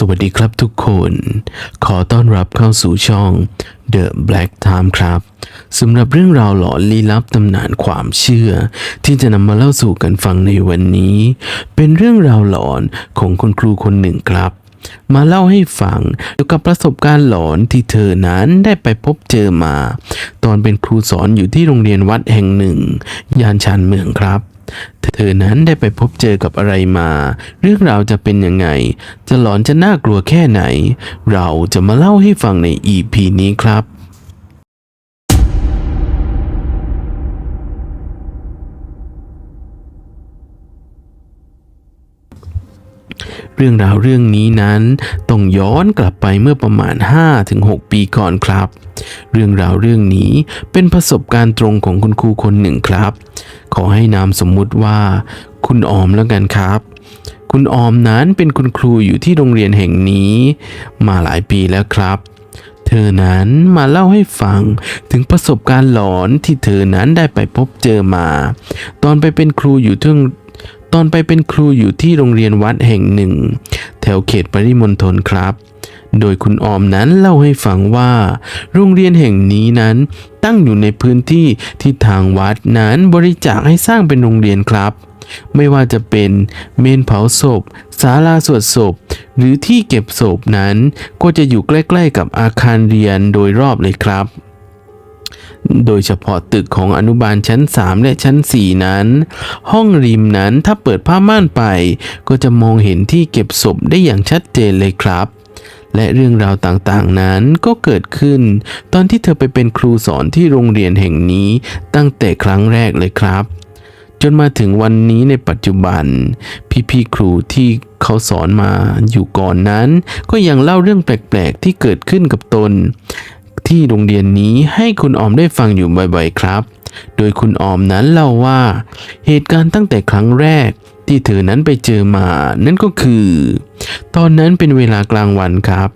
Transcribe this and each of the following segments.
สวัสดีครับทุกคน ขอต้อนรับเข้าสู่ช่อง The Black Time ครับสำหรับเรื่องราวหลอนลี้ลับตำนานความเชื่อ ที่จะนำมาเล่าสู่กันฟังในวันนี้ เป็นเรื่องราวหลอนของคุณครูคนหนึ่งครับ มาเล่าให้ฟังเกี่ยวกับประสบการณ์หลอนที่เธอนั้นได้ไปพบเจอมา ตอนเป็นครูสอนอยู่ที่โรงเรียนวัดแห่งหนึ่ง ย่านชานเมืองครับ เธอนั้นได้ไปพบเจอกับอะไรมา เรื่องราวจะเป็นยังไง จะหลอนจะน่ากลัวแค่ไหน เราจะมาเล่าให้ฟังใน EP นี้ครับ เรื่องราวเรื่องนี้นั้นต้องย้อนกลับไปเมื่อประมาณ 5-6 ปีก่อนครับ เรื่องราวเรื่องนี้เป็นประสบการณ์ตรงของคุณครูคนหนึ่งครับ ขอให้นามสมมุติว่า คุณออมแล้วกันครับ คุณออมนั้นเป็นคุณครูอยู่ที่โรงเรียนแห่งนี้ มาหลายปีแล้วครับเธอนั้นมาเล่าให้ฟังถึงประสบการณ์หลอนที่เธอนั้นได้ไปพบเจอมา ตอนไปเป็นครูอยู่ที่ ตอนไปเป็นครูอยู่ที่โรงเรียนวัดแห่งหนึ่ง แถวเขตปริมณฑลครับ โดยคุณออมนั้นเล่าให้ฟังว่า โรงเรียนแห่งนี้นั้นตั้งอยู่ในพื้นที่ที่ทางวัดนั้นบริจาคให้สร้างเป็นโรงเรียนครับ ไม่ว่าจะเป็นเมนเผาศพศาลาสวดศพ หรือที่เก็บศพนั้น ก็จะอยู่ใกล้ ๆ กับอาคารเรียนโดยรอบเลยครับ โดยเฉพาะตึกของอนุบาลชั้น 3 และชั้น 4 นั้น ห้องริมนั้นถ้าเปิดผ้าม่านไป ก็จะมองเห็นที่เก็บศพได้อย่างชัดเจนเลยครับ และเรื่องราวต่างๆนั้นก็เกิดขึ้น ตอนที่เธอไปเป็นครูสอนที่โรงเรียนแห่งนี้ตั้งแต่ครั้งแรกเลยครับ จนมาถึงวันนี้ในปัจจุบัน พี่ๆครูที่เขาสอนมาอยู่ก่อนนั้น ก็ยังเล่าเรื่องแปลกๆที่เกิดขึ้นกับตน ที่โรงเรียนนี้ให้คุณออมได้ฟังอยู่บ่อยๆครับ โดยคุณออมนั้นเล่าว่า เหตุการณ์ตั้งแต่ครั้งแรกที่เธอนั้นไปเจอมา นั่นก็คือ ตอนนั้นเป็นเวลากลางวันครับ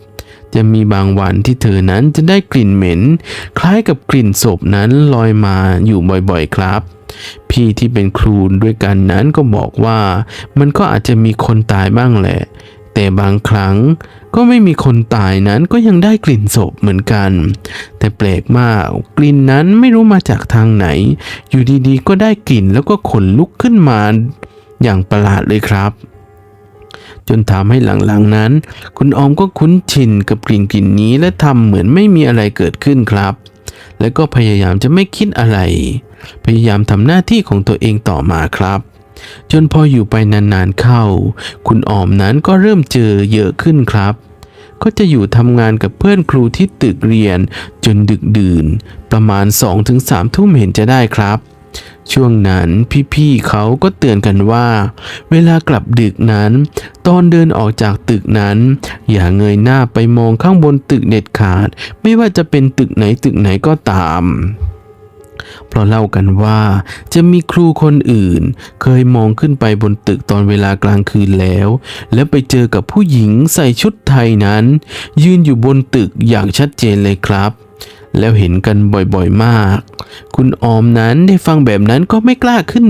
จะมีบางวันที่เธอนั้นจะได้กลิ่นเหม็น คล้ายกับกลิ่นศพนั้นลอยมาอยู่บ่อยๆครับ พี่ที่เป็นครูด้วยกันนั้นก็บอกว่า มันก็อาจจะมีคนตายบ้างแหละ แต่บางครั้งก็ไม่มีคนตายนั้นก็ยังได้กลิ่นศพเหมือนกัน แต่แปลกมากกลิ่นนั้นไม่รู้มาจากทางไหน อยู่ดีๆ ก็ได้กลิ่นแล้วก็ขนลุกขึ้นมาอย่างประหลาดเลยครับ จนทำให้หลังๆนั้น คุณออมก็คุ้นชินกับกลิ่นกลิ่นนี้และทำเหมือนไม่มีอะไรเกิดขึ้นครับ และก็พยายามจะไม่คิดอะไร พยายามทำหน้าที่ของตัวเองต่อมาครับ จนพออยู่ไปนานๆเข้า คุณออมนั้นก็เริ่มเจอเยอะขึ้นครับ ก็จะอยู่ทำงานกับเพื่อนครูที่ตึกเรียน จนดึกดื่น ประมาณ 2-3 ทุ่มเห็นจะได้ครับช่วงนั้นพี่ๆเขาก็เตือนกันว่า เวลากลับดึกนั้น ตอนเดินออกจากตึกนั้น อย่าเงยหน้าไปมองข้างบนตึกเด็ดขาด ไม่ว่าจะเป็นตึกไหนตึกไหนก็ตาม เพราะเล่ากันว่าจะมีครูคนอื่น เคยมองขึ้นไปบนตึกตอนเวลากลางคืนแล้ว แล้วไปเจอกับผู้หญิงใส่ชุดไทยนั้น ยืนอยู่บนตึกอย่างชัดเจนเลยครับ แล้วเห็นกันบ่อยๆมาก คุณออมนั้นได้ฟังแบบนั้นก็ไม่กล้าขึ้น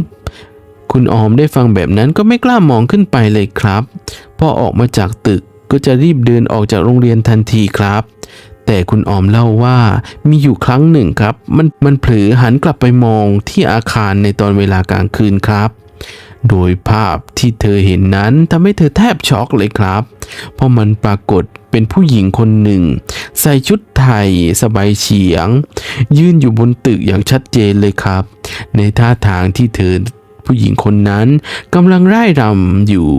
คุณออมได้ฟังแบบนั้นก็ไม่กล้ามองขึ้นไปเลยครับ พอออกมาจากตึกก็จะรีบเดินออกจากโรงเรียนทันทีครับ แต่คุณออมเล่าว่ามีอยู่ครั้งหนึ่งครับ มันมันเผลอหันกลับไปมองที่อาคารในตอนเวลากลางคืนครับ โดยภาพที่เธอเห็นนั้นทำให้เธอแทบช็อกเลยครับ เพราะมันปรากฏเป็นผู้หญิงคนหนึ่ง ใส่ชุดไทย สบายเฉียง ยืนอยู่บนตึกอย่างชัดเจนเลยครับ ในท่าทางที่เธอผู้หญิงคนนั้นกำลังร่ายรำอยู่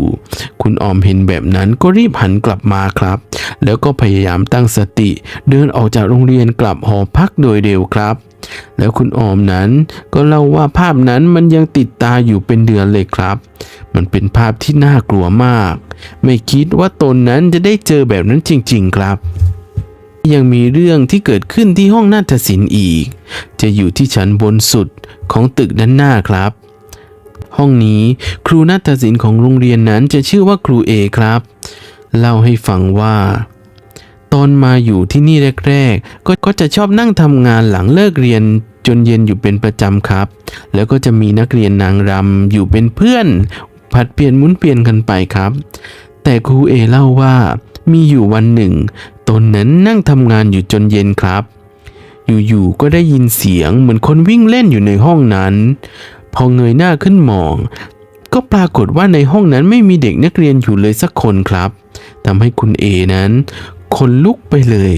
คุณออมเห็นแบบนั้นก็รีบหันกลับมาครับ แล้วก็พยายามตั้งสติ เดินออกจากโรงเรียนกลับหอพักโดยเร็วครับ แล้วคุณออมนั้นก็เล่าว่าภาพนั้นมันยังติดตาอยู่เป็นเดือนเลยครับ มันเป็นภาพที่น่ากลัวมาก ไม่คิดว่าตนนั้นจะได้เจอแบบนั้นจริง ๆ ครับยังมีเรื่องที่เกิดขึ้นที่ห้องนาฏศิลป์อีก จะอยู่ที่ชั้นบนสุดของตึกด้านหน้าครับ ห้องนี้ครูนาฏศิลป์ของโรงเรียนนั้นจะชื่อว่าครูเอครับ เล่าให้ฟังว่าตอนมาอยู่ที่นี่แรกๆก็ก็จะชอบนั่งทำงานหลังเลิกเรียนจนเย็นอยู่เป็นประจำครับ แล้วก็จะมีนักเรียนนางรำอยู่เป็นเพื่อน ผัดเปลี่ยนหมุนเปลี่ยนกันไปครับ แต่ครูเอเล่าว่ามีอยู่วันหนึ่ง ตนนั้นนั่งทำงานอยู่จนเย็นครับ อยู่ๆก็ได้ยินเสียงเหมือนคนวิ่งเล่นอยู่ในห้องนั้น พอเงยหน้าขึ้นมอง ก็ปรากฏว่าในห้องนั้นไม่มีเด็กนักเรียนอยู่เลยสักคนครับทำให้คุณเอนั้นขนลุกไปเลย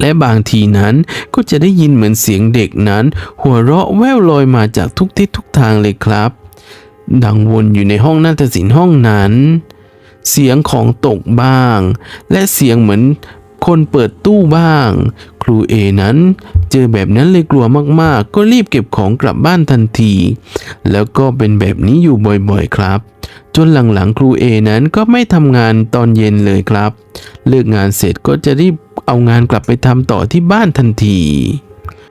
และบางทีนั้นก็จะได้ยินเหมือนเสียงเด็กนั้น หัวเราะแว่วลอยมาจากทุกทิศทุกทางเลยครับ ดังวนอยู่ในห้องนาฏศิลป์ห้องนั้น เสียงของตกบ้าง และเสียงเหมือนคนเปิดตู้บ้าง ครูเอนั้น เจอแบบนั้นเลยกลัวมากๆ ก็รีบเก็บของกลับบ้านทันที แล้วก็เป็นแบบนี้อยู่บ่อยๆครับ จนหลังๆ ครูเอนั้นก็ไม่ทำงานตอนเย็นเลยครับ เลิกงานเสร็จก็จะรีบเอางานกลับไปทำต่อที่บ้านทันที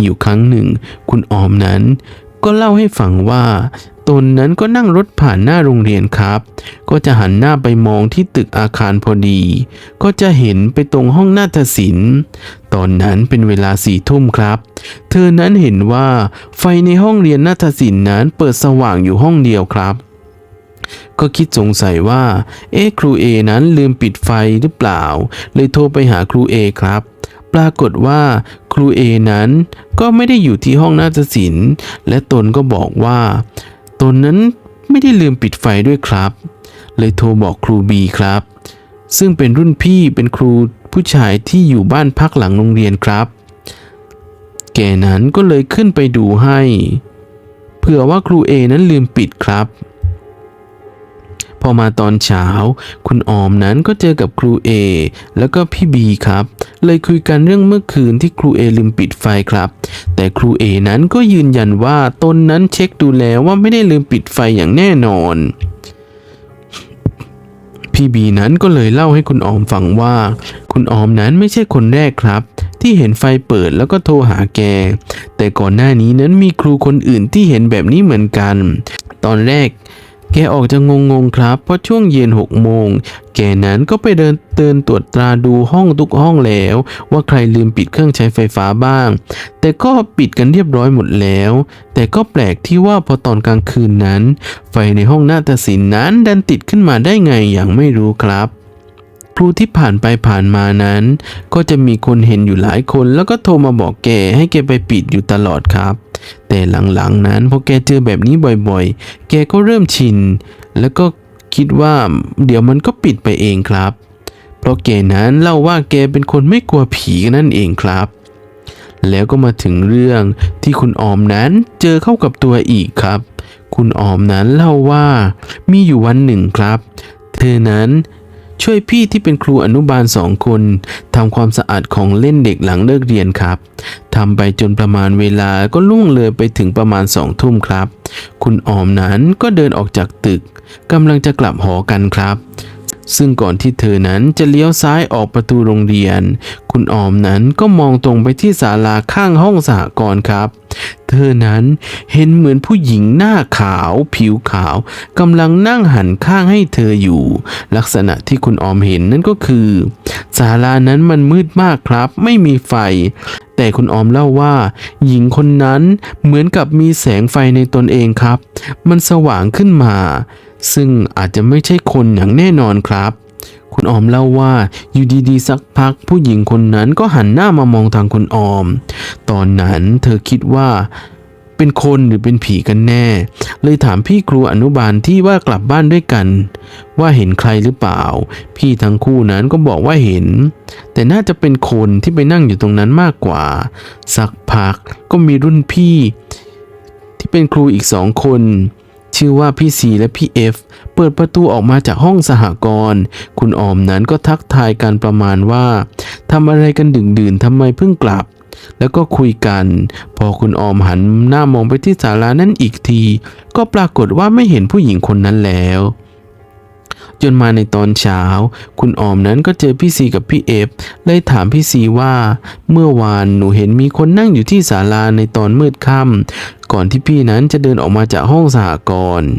อยู่ครั้งหนึ่ง คุณออมนั้นก็เล่าให้ฟังว่า ตนนั้นก็นั่งรถผ่านหน้าโรงเรียนครับ ก็จะหันหน้าไปมองที่ตึกอาคารพอดี ก็จะเห็นไปตรงห้องนาฏศิลป์ ตอนนั้นเป็นเวลาสี่ทุ่มครับ เธอนั้นเห็นว่าไฟในห้องเรียนนาฏศิลป์นั้นเปิดสว่างอยู่ห้องเดียวครับก็คิดสงสัยว่า เอ๊ะครูเอนั้นลืมปิดไฟหรือเปล่า เลยโทรไปหาครูเอครับ ปรากฏว่าครูเอนั้นก็ไม่ได้อยู่ที่ห้องนาฏศิลป์ และตนก็บอกว่า ตนนั้นไม่ได้ลืมปิดไฟด้วยครับ เลยโทรบอกครูบีครับ ซึ่งเป็นรุ่นพี่เป็นครูผู้ชายที่อยู่บ้านพักหลังโรงเรียนครับ แกนั้นก็เลยขึ้นไปดูให้ เผื่อว่าครูเอนั้นลืมปิดครับ พอมาตอนเช้า คุณออมนั้นก็เจอกับครูเอแล้วก็พี่บีครับ เลยคุยกันเรื่องเมื่อคืนที่ครูเอลืมปิดไฟครับ แต่ครูเอนั้นก็ยืนยันว่าตนนั้นเช็คดูแล้วว่าไม่ได้ลืมปิดไฟอย่างแน่นอนพี่บีนั้นก็เลยเล่าให้คุณออมฟังว่า คุณออมนั้นไม่ใช่คนแรกครับ ที่เห็นไฟเปิดแล้วก็โทรหาแก แต่ก่อนหน้านี้นั้นมีครูคนอื่นที่เห็นแบบนี้เหมือนกัน ตอนแรก แกออกจะงงๆครับ เพราะช่วงเย็นหกโมง แกนั้นก็ไปเดินเตือนตรวจตราดูห้องทุกห้องแล้ว ว่าใครลืมปิดเครื่องใช้ไฟฟ้าบ้าง แต่ก็ปิดกันเรียบร้อยหมดแล้ว แต่ก็แปลกที่ว่าพอตอนกลางคืนนั้น ไฟในห้องหน้าฏศิลป์นั้นดันติดขึ้นมาได้ไงอย่างไม่รู้ครับ ครูที่ผ่านไปผ่านมานั้น ก็จะมีคนเห็นอยู่หลายคนแล้วก็โทรมาบอกแกให้แกไปปิดอยู่ตลอดครับ แต่หลังๆนั้นพอแกเจอแบบนี้บ่อยๆ แกก็เริ่มชิน แล้วก็คิดว่าเดี๋ยวมันก็ปิดไปเองครับ เพราะแกนั้นเล่าว่าแกเป็นคนไม่กลัวผีนั่นเองครับ แล้วก็มาถึงเรื่องที่คุณออมนั้นเจอเข้ากับตัวอีกครับ คุณออมนั้นเล่าว่ามีอยู่วันหนึ่งครับ เธอนั้น ช่วยพี่ที่เป็นครูอนุบาลสองคนทำความสะอาดของเล่นเด็กหลังเลิกเรียนครับทำไปจนประมาณเวลาก็ล่วงเลยไปถึงประมาณสองทุ่มครับ คุณออมนั้นก็เดินออกจากตึกกำลังจะกลับหอกันครับ ซึ่งก่อนที่เธอนั้นจะเลี้ยวซ้ายออกประตูโรงเรียน คุณออมนั้นก็มองตรงไปที่ศาลาข้างห้องสหกรณ์ครับ เธอนั้นเห็นเหมือนผู้หญิงหน้าขาว ผิวขาวกำลังนั่งหันข้างให้เธออยู่ ลักษณะที่คุณออมเห็นนั่นก็คือศาลานั้นมันมืดมากครับ ไม่มีไฟ แต่คุณออมเล่าว่า หญิงคนนั้นเหมือนกับมีแสงไฟในตนเองครับ มันสว่างขึ้นมา ซึ่งอาจจะไม่ใช่คนอย่างแน่นอนครับ คุณออมเล่าว่าอยู่ดีๆ สักพักผู้หญิงคนนั้นก็หันหน้ามามองทางคุณออม ตอนนั้นเธอคิดว่าเป็นคนหรือเป็นผีกันแน่ เลยถามพี่ครูอนุบาลที่ว่ากลับบ้านด้วยกัน ว่าเห็นใครหรือเปล่า พี่ทั้งคู่นั้นก็บอกว่าเห็น แต่น่าจะเป็นคนที่ไปนั่งอยู่ตรงนั้นมากกว่า สักพักก็มีรุ่นพี่ ที่เป็นครูอีกสองคน ชื่อว่าพี่ซีและพี่เอฟเปิดประตูออกมาจากห้องสหกรณ์คุณออมนั้นก็ทักทายกันประมาณว่าทำอะไรกันดึงดื่นทำไมเพิ่งกลับ แล้วก็คุยกัน พอคุณออมหันหน้ามองไปที่ศาลานั้นอีกที ก็ปรากฏว่าไม่เห็นผู้หญิงคนนั้นแล้ว จนมาในตอนเช้า คุณออมนั้นก็เจอพี่ซีกับพี่เอฟเลยถามพี่ซีว่า เมื่อวานหนูเห็นมีคนนั่งอยู่ที่ศาลาในตอนมืดค่ำก่อนที่พี่นั้นจะเดินออกมาจากห้องสหกรณ์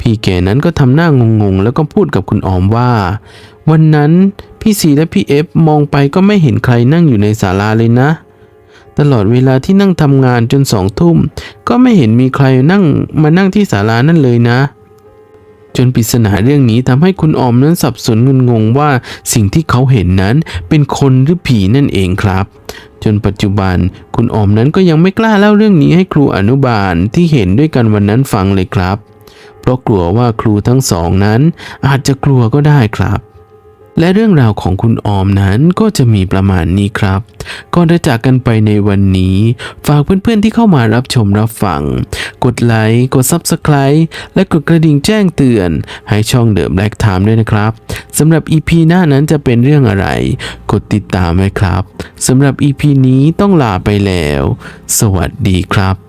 พี่แก่นั้นก็ทำหน้างงๆ แล้วก็พูดกับคุณออมว่า วันนั้นพี่ซีและพี่เอฟมองไปก็ไม่เห็นใครนั่งอยู่ในศาลาเลยนะ ตลอดเวลาที่นั่งทำงานจนสองทุ่ม ก็ไม่เห็นมีใครนั่งมานั่งที่ศาลานั่นเลยนะ จนปริศนาเรื่องนี้ทำให้คุณออมนั้นสับสนงุนงงว่าสิ่งที่เขาเห็นนั้นเป็นคนหรือผีนั่นเองครับ จนปัจจุบันคุณออมนั้นก็ยังไม่กล้าเล่าเรื่องนี้ให้ครูอนุบาลที่เห็นด้วยกันวันนั้นฟังเลยครับ เพราะกลัวว่าครูทั้งสองนั้นอาจจะกลัวก็ได้ครับ และเรื่องราวของคุณออมนั้นก็จะมีประมาณนี้ครับ ก่อนจะจากกันไปในวันนี้ ฝากเพื่อนๆที่เข้ามารับชมรับฟัง กดไลค์ กด Subscribe และกดกระดิ่งแจ้งเตือน ให้ช่องเดิมแบล็กไทม์ด้วยนะครับสำหรับ EP หน้านั้นจะเป็นเรื่องอะไร กดติดตามไว้ครับสำหรับ EP นี้ต้องลาไปแล้ว สวัสดีครับ